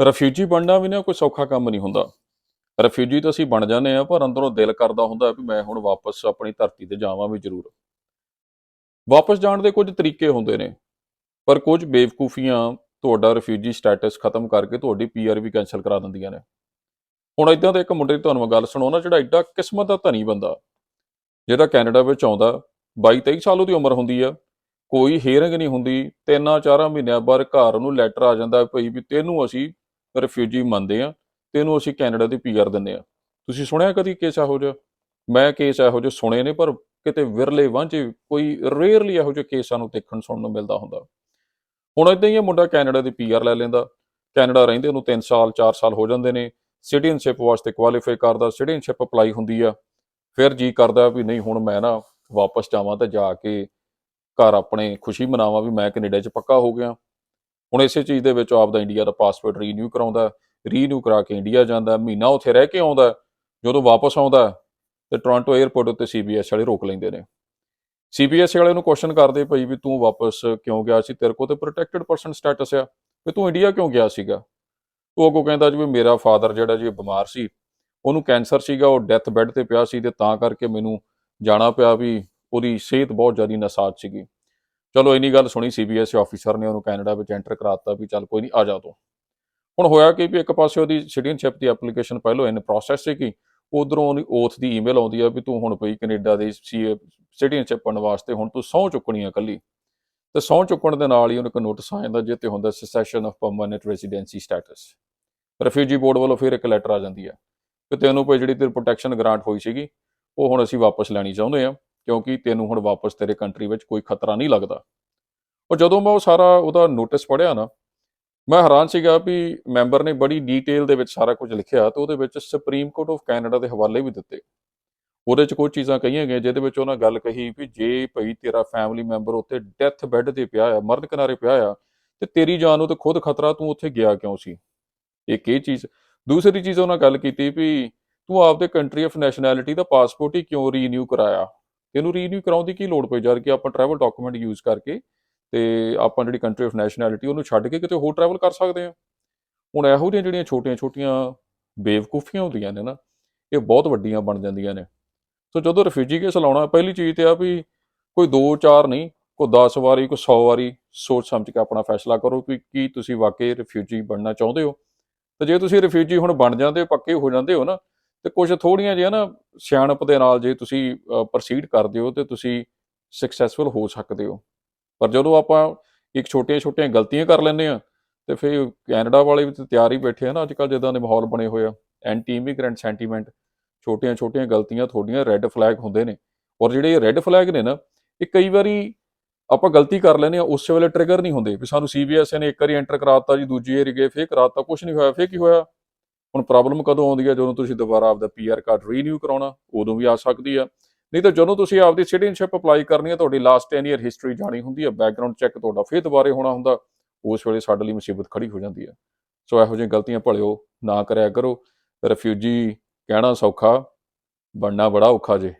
Refugee ਬਣਨਾ ਵੀ ਨਾ ਕੋਈ ਸੌਖਾ ਕੰਮ ਨਹੀਂ ਹੁੰਦਾ। ਰਿਫਿਊਜੀ ਤਾਂ ਅਸੀਂ ਬਣ ਜਾਂਦੇ ਆ ਪਰ ਅੰਦਰੋਂ ਦਿਲ ਕਰਦਾ ਹੁੰਦਾ ਵੀ ਮੈਂ ਹੁਣ ਵਾਪਸ ਆਪਣੀ ਧਰਤੀ ਤੇ ਜਾਵਾਂ ਵੀ ਜ਼ਰੂਰ। ਵਾਪਸ ਜਾਣ ਦੇ ਕੁਝ ਤਰੀਕੇ ਹੁੰਦੇ ਨੇ, ਪਰ ਕੁਝ ਬੇਵਕੂਫੀਆਂ ਤੁਹਾਡਾ ਰਿਫਿਊਜੀ ਸਟੇਟਸ ਖਤਮ ਕਰਕੇ ਤੁਹਾਡੀ ਪੀਆਰ ਵੀ ਕੈਨਸਲ ਕਰਾ ਦਿੰਦੀਆਂ ਨੇ। ਹੁਣ ਇਦਾਂ ਦਾ ਇੱਕ ਮੁੰਡੇ ਦੀ ਤੁਹਾਨੂੰ ਮੈਂ ਗੱਲ ਸੁਣਾਉਣਾ, ਜਿਹੜਾ ਐਡਾ ਕਿਸਮਤ ਦਾ ਧਨੀ ਬੰਦਾ ਜਿਹੜਾ ਕੈਨੇਡਾ ਵਿੱਚ ਆਉਂਦਾ 22 23 ਸਾਲ ਉਹਦੀ ਉਮਰ ਹੁੰਦੀ ਆ, ਕੋਈ ਹੀਅਰਿੰਗ ਨਹੀਂ ਹੁੰਦੀ ਤਿੰਨਾਂ ਚਾਰਾਂ ਮਹੀਨਿਆਂ ਬਾਅਦ ਘਰ ਨੂੰ ਲੈਟਰ ਆ ਜਾਂਦਾ ਭਈ ਵੀ ਤੈਨੂੰ ਅਸੀਂ ਰਿਫਿਊਜੀ ਮੰਨਦੇ ਆ ਇਹਨੂੰ ਅਸੀਂ ਕੈਨੇਡਾ ਦੀ ਪੀਆਰ ਦਿੰਦੇ ਆ। ਤੁਸੀਂ ਸੁਣਿਆ ਕਦੀ ਕੇਸ ਇਹੋ ਜਿਹਾ? ਮੈਂ ਕੇਸ ਇਹੋ ਜਿਹੇ ਸੁਣੇ ਨੇ, ਪਰ ਕਿਤੇ ਵਿਰਲੇ ਵਾਂਝੇ ਕੋਈ ਰੇਅਰਲੀ ਇਹੋ ਜਿਹੇ ਕੇਸ ਸਾਨੂੰ ਦੇਖਣ ਸੁਣਨ ਨੂੰ ਮਿਲਦਾ ਹੁੰਦਾ। ਹੁਣ ਇਦਾਂ ਹੀ ਇਹ ਮੁੰਡਾ ਕੈਨੇਡਾ ਦੀ ਪੀਆਰ ਲੈ ਲੈਂਦਾ। ਕੈਨੇਡਾ ਰਹਿੰਦੇ ਨੂੰ 3 ਸਾਲ 4 ਸਾਲ ਹੋ ਜਾਂਦੇ ਨੇ। ਸਿਟੀਜ਼ਨਸ਼ਿਪ ਵਾਸਤੇ ਕੁਆਲੀਫਾਈ ਕਰਦਾ ਸਿਟੀਜ਼ਨਸ਼ਿਪ ਅਪਲਾਈ ਹੁੰਦੀ ਆ। ਫਿਰ ਜੀ ਕਰਦਾ ਵੀ ਨਹੀਂ, ਹੁਣ ਮੈਂ ਨਾ ਵਾਪਸ ਜਾਵਾਂ ਤਾਂ ਜਾ ਕੇ ਘਰ ਆਪਣੇ ਖੁਸ਼ੀ ਮਨਾਵਾਂ ਵੀ ਮੈਂ ਕੈਨੇਡਾ 'ਚ ਪੱਕਾ ਹੋ ਗਿਆ। ਹੁਣ ਇਸੇ ਚੀਜ਼ ਦੇ ਵਿੱਚ ਆਪਦਾ ਇੰਡੀਆ ਦਾ ਪਾਸਪੋਰਟ ਰੀਨਿਊ ਕਰਾਉਂਦਾ ਰੀਨਿਊ ਕਰਾ ਕੇ ਇੰਡੀਆ ਜਾਂਦਾ ਮਹੀਨਾ ਉੱਥੇ ਰਹਿ ਕੇ ਆਉਂਦਾ ਜਦੋਂ ਵਾਪਸ ਆਉਂਦਾ ਤੇ ਟੋਰਾਂਟੋ 에ਅਰਪੋਰਟ ਉੱਤੇ ਸੀਬੀਐਸ ਵਾਲੇ ਰੋਕ ਲੈਂਦੇ ਨੇ। ਸੀਬੀਐਸ ਵਾਲੇ ਨੂੰ ਕੁਐਸਚਨ ਕਰਦੇ ਭਈ ਵੀ ਤੂੰ ਵਾਪਸ ਕਿਉਂ ਗਿਆ ਸੀ? ਤੇਰੇ ਕੋਲ ਤੇ ਪ੍ਰੋਟੈਕਟਡ ਪਰਸਨ ਸਟੇਟਸ ਆ। ਵੀ ਤੂੰ ਇੰਡੀਆ ਕਿਉਂ ਗਿਆ ਸੀਗਾ? ਉਹ ਕੋ ਕਹਿੰਦਾ ਜੀ ਵੀ ਮੇਰਾ ਫਾਦਰ ਜਿਹੜਾ ਜੀ ਬਿਮਾਰ ਸੀ, ਉਹਨੂੰ ਕੈਂਸਰ ਸੀਗਾ, ਉਹ ਡੈਥ ਬੈੱਡ ਤੇ ਪਿਆ ਸੀ ਤੇ ਤਾਂ ਕਰਕੇ ਮੈਨੂੰ ਜਾਣਾ ਪਿਆ ਵੀ ਉਹਦੀ ਸਿਹਤ ਬਹੁਤ ਜ਼ਿਆਦਾ ਨਸਾਜ਼ ਸੀਗੀ। ਚਲੋ ਇੰਨੀ ਗੱਲ ਸੁਣੀ ਸੀਬੀਐਸ ਆਫੀਸਰ ਨੇ, ਉਹਨੂੰ ਕੈਨੇਡਾ ਵਿੱਚ ਐਂਟਰ ਕਰਾਤਾ ਵੀ ਚੱਲ ਕੋਈ ਨਹੀਂ ਆ ਜਾ ਤੂੰ। ਹੁਣ ਹੋਇਆ ਕਿ ਵੀ ਇੱਕ ਪਾਸੇ ਉਹਦੀ ਸਿਟੀਜ਼ਨਸ਼ਿਪ ਦੀ ਐਪਲੀਕੇਸ਼ਨ ਪਹਿਲਾਂ ਇਨ ਪ੍ਰੋਸੈਸ ਸੀਗੀ, ਉਧਰੋਂ ਉਹਦੀ ਓਥ ਦੀ ਈਮੇਲ ਆਉਂਦੀ ਆ ਵੀ ਤੂੰ ਹੁਣ ਪਈ ਕੈਨੇਡਾ ਦੇ ਸਿਟੀਜ਼ਨਸ਼ਿਪ ਬਣਨ ਵਾਸਤੇ ਹੁਣ ਤੂੰ ਸਹੁੰ ਚੁੱਕਣੀ ਆ ਇਕੱਲੀ। ਤੇ ਸਹੁੰ ਚੁੱਕਣ ਦੇ ਨਾਲ ਹੀ ਉਹਨੂੰ ਇੱਕ ਨੋਟਿਸ ਆ ਜਾਂਦਾ ਜਿੱਤੇ ਹੁੰਦਾ cessation of permanent residency status refugee board ਵੱਲੋਂ ਫਿਰ ਇੱਕ ਲੈਟਰ ਆ ਜਾਂਦੀ ਆ। ਕਿ ਤੈਨੂੰ ਕੋਈ ਜਿਹੜੀ ਤੇਰੀ ਪ੍ਰੋਟੈਕਸ਼ਨ ਗ੍ਰਾਂਟ ਹੋਈ ਸੀਗੀ, ਉਹ ਹੁਣ ਅਸੀਂ ਵਾਪਸ ਲੈਣੀ ਚਾਹੁੰਦੇ ਆ। ਕਿਉਂਕਿ ਤੈਨੂੰ ਹੁਣ ਵਾਪਸ ਤੇਰੇ ਕੰਟਰੀ ਵਿੱਚ ਕੋਈ ਖਤਰਾ ਨਹੀਂ ਲੱਗਦਾ। ਉਹ ਜਦੋਂ ਮੈਂ ਉਹ ਸਾਰਾ ਉਹਦਾ ਨੋਟਿਸ ਪੜ੍ਹਿਆ ਨਾ, ਮੈਂ ਹੈਰਾਨ ਸੀਗਾ ਵੀ ਮੈਂਬਰ ਨੇ ਬੜੀ ਡੀਟੇਲ ਦੇ ਵਿੱਚ ਸਾਰਾ ਕੁਝ ਲਿਖਿਆ ਤੇ ਉਹਦੇ ਵਿੱਚ ਸੁਪਰੀਮ ਕੋਰਟ ਆਫ ਕੈਨੇਡਾ ਦੇ ਹਵਾਲੇ ਵੀ ਦਿੱਤੇ। ਉਹਦੇ 'ਚ ਕੁਝ ਚੀਜ਼ਾਂ ਕਹੀਆਂ ਗਈਆਂ ਜਿਹਦੇ ਵਿੱਚ ਉਹਨਾਂ ਗੱਲ ਕਹੀ ਵੀ ਜੇ ਭਈ ਤੇਰਾ ਫੈਮਿਲੀ ਮੈਂਬਰ ਉੱਤੇ ਡੈਥ ਬੈੱਡ ਤੇ ਪਿਆ ਆ, ਮਰਨ ਕਿਨਾਰੇ ਪਿਆ ਆ, ਤੇ ਤੇਰੀ ਜਾਨ ਨੂੰ ਤੇ ਖੁਦ ਖਤਰਾ ਤੂੰ ਉੱਥੇ ਗਿਆ ਕਿਉਂ ਸੀ? ਇੱਕ ਇਹ ਚੀਜ਼। ਦੂਸਰੀ ਚੀਜ਼ ਉਹਨਾਂ ਗੱਲ ਕੀਤੀ ਵੀ ਤੂੰ ਆਪਦੇ ਕੰਟਰੀ ਆਫ ਨੈਸ਼ਨੈਲਿਟੀ ਦਾ ਪਾਸਪੋਰਟ ਹੀ ਕਿਉਂ ਰੀਨਿਊ ਕਰਾਇਆ? ਤੈਨੂੰ ਰੀਨਿਊ ਕਰਾਉਣ ਦੀ ਕੀ ਲੋੜ ਪਈ, ਜਦ ਕਿ ਆਪਾਂ ਟਰੈਵਲ ਡਾਕੂਮੈਂਟ ਯੂਜ਼ ਕਰਕੇ ਤੇ ਆਪਾਂ ਜਿਹੜੀ ਕੰਟਰੀ ਆਫ ਨੈਸ਼ਨੈਲਿਟੀ ਉਹਨੂੰ ਛੱਡ ਕੇ ਕਿਤੇ ਹੋਰ ਟਰੈਵਲ ਕਰ ਸਕਦੇ ਆ ਹੁਣ ਇਹੋ ਜਿਹੀਆਂ ਜਿਹੜੀਆਂ ਛੋਟੀਆਂ-ਛੋਟੀਆਂ ਬੇਵਕੂਫੀਆਂ ਹੁੰਦੀਆਂ ਨੇ ਨਾ, ਇਹ ਬਹੁਤ ਵੱਡੀਆਂ ਬਣ ਜਾਂਦੀਆਂ ਨੇ। ਸੋ ਜਦੋਂ ਰਿਫਿਊਜੀ ਕੇਸ ਲਾਉਣਾ, ਪਹਿਲੀ ਚੀਜ਼ ਤੇ ਆ ਵੀ ਕੋਈ 2-4 ਨਹੀਂ, ਕੋਈ 10 ਵਾਰੀ, ਕੋਈ 100 ਵਾਰੀ ਸੋਚ ਸਮਝ ਕੇ ਆਪਣਾ ਫੈਸਲਾ ਕਰੋ ਕਿ ਕੀ ਤੁਸੀਂ ਵਾਕਈ ਰਿਫਿਊਜੀ ਬਣਨਾ ਚਾਹੁੰਦੇ ਹੋ। ਤਾਂ ਜੇ ਤੁਸੀਂ ਰਿਫਿਊਜੀ ਹੁਣ ਬਣ ਜਾਂਦੇ ਹੋ, ਪੱਕੇ ਹੋ ਜਾਂਦੇ ਹੋ ਨਾ ਤੇ ਕੁਝ ਥੋੜੀਆਂ ਜਿਹੀਆਂ ਨਾ ਸਿਆਣਪ ਦੇ ਨਾਲ ਜੇ ਤੁਸੀਂ ਪ੍ਰੋਸੀਡ ਕਰਦੇ ਹੋ ਤੇ ਤੁਸੀਂ ਸਕਸੈਸਫੁਲ ਹੋ ਸਕਦੇ ਹੋ। ਪਰ ਜਦੋਂ ਆਪਾਂ ਇੱਕ ਛੋਟੀਆਂ-ਛੋਟੀਆਂ ਗਲਤੀਆਂ ਕਰ ਲੈਂਦੇ ਆ ਤੇ ਫਿਰ ਕੈਨੇਡਾ ਵਾਲੇ ਵੀ ਤੇ ਤਿਆਰ ਹੀ ਬੈਠੇ ਆ ਨਾ ਅੱਜ ਕੱਲ ਜਿੱਦਾਂ ਦੇ ਮਾਹੌਲ ਬਣੇ ਹੋਏ ਆ। ਐਂਟੀ ਇਮੀਗ੍ਰੈਂਟ ਸੈਂਟੀਮੈਂਟ ਛੋਟੀਆਂ-ਛੋਟੀਆਂ ਗਲਤੀਆਂ ਤੁਹਾਡੀਆਂ ਰੈੱਡ ਫਲੈਗ ਹੁੰਦੇ ਨੇ। ਔਰ ਜਿਹੜੇ ਇਹ ਰੈੱਡ ਫਲੈਗ ਨੇ ਨਾ, ਇਹ ਕਈ ਵਾਰੀ ਆਪਾਂ ਗਲਤੀ ਕਰ ਲੈਂਦੇ ਆ ਉਸੇ ਵੇਲੇ ਟ੍ਰਿਗਰ ਨਹੀਂ ਹੁੰਦੇ ਵੀ ਸਾਨੂੰ ਸੀਬੀਐਸ ਨੇ ਇੱਕ ਵਾਰੀ ਐਂਟਰ ਕਰਾਤਾ ਜੀ, ਦੂਜੀ ਵਾਰੀ ਗਏ, ਫੇਰ ਕਰਾਤਾ ਕੁਝ ਨਹੀਂ ਹੋਇਆ, ਫੇਰ ਕੀ ਹੋਇਆ? ਹੁਣ ਪ੍ਰੋਬਲਮ ਕਦੋਂ ਆਉਂਦੀ ਹੈ? ਜਦੋਂ ਤੁਸੀਂ ਦੁਬਾਰਾ ਆਪਦਾ ਪੀਆਰ ਕਾਰਡ ਰੀਨਿਊ ਕਰਾਉਣਾ, ਉਦੋਂ ਵੀ ਆ ਸਕਦੀ ਆ ਨਹੀਂ ਤਾਂ ਜਦੋਂ ਤੁਸੀਂ ਆਪਦੀ ਸਿਟੀਜ਼ਨਸ਼ਿਪ ਅਪਲਾਈ ਕਰਨੀ ਹੈ, ਤੁਹਾਡੀ ਲਾਸਟ 10 ਇਅਰ ਹਿਸਟਰੀ ਜਾਣੀ ਹੁੰਦੀ ਹੈ ਬੈਕਗ੍ਰਾਉਂਡ ਚੈੱਕ ਤੁਹਾਡਾ ਫੇਰ ਦੁਬਾਰੇ ਹੋਣਾ ਹੁੰਦਾ, ਉਸ ਵੇਲੇ ਸਾਡੇ ਲਈ ਮੁਸੀਬਤ ਖੜੀ ਹੋ ਜਾਂਦੀ ਹੈ। ਸੋ ਇਹੋ ਜਿਹੀਆਂ ਗਲਤੀਆਂ ਭਲਿਓ ਨਾ ਕਰਿਆ ਕਰੋ। ਰਿਫਿਊਜੀ, ਕਹਿਣਾ ਸੌਖਾ, ਬਣਨਾ ਬੜਾ ਔਖਾ ਜੇ।